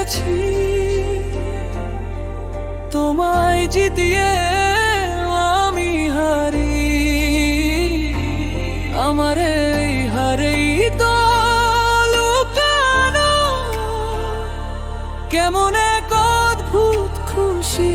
পেরেছি তোমায় জিতিয়ে আমি হারি। আমার এই হারেই তো কেমন এক অদ্ভুত খুশি।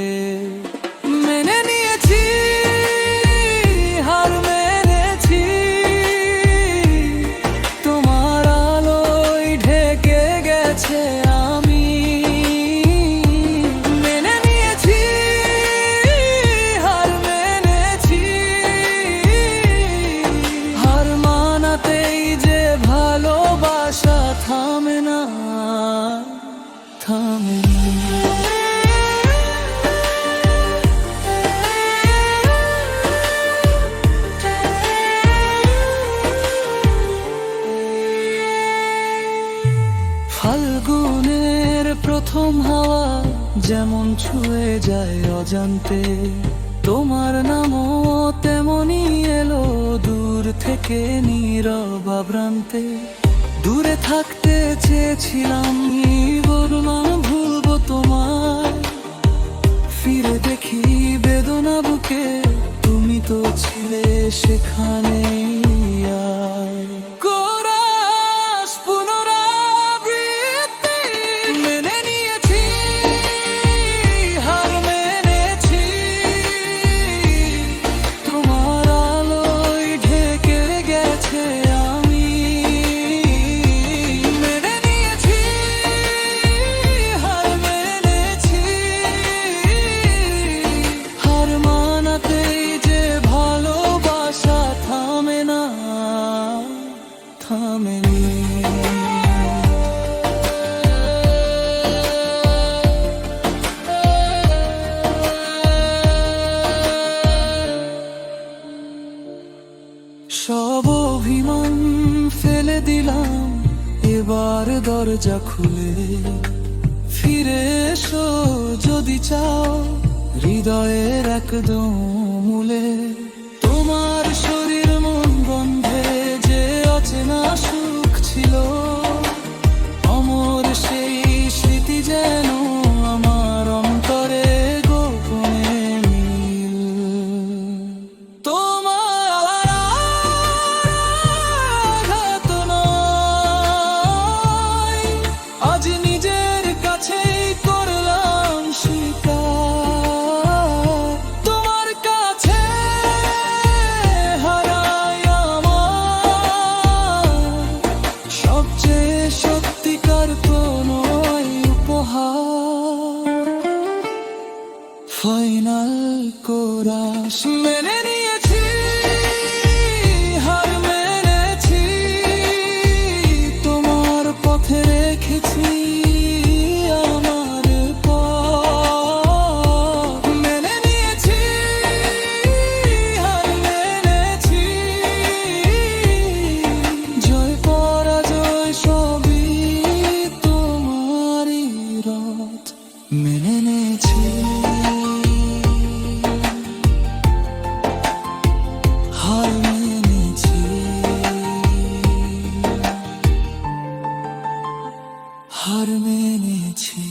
ফাল্গুনের প্রথম হাওয়া যেমন ছুঁয়ে যায় অজান্তে, তোমার নামও তেমনই এলো দূর থেকে নীরব আভ্রান্তে। দূরে থাকতে চেয়েছিলাম বললাম সব অভিমান ফেলে দিলাম। এবার দরজা খুলে ফিরে এসো যদি চাও হৃদয়ের একদম মূলে। হার মেনেছি।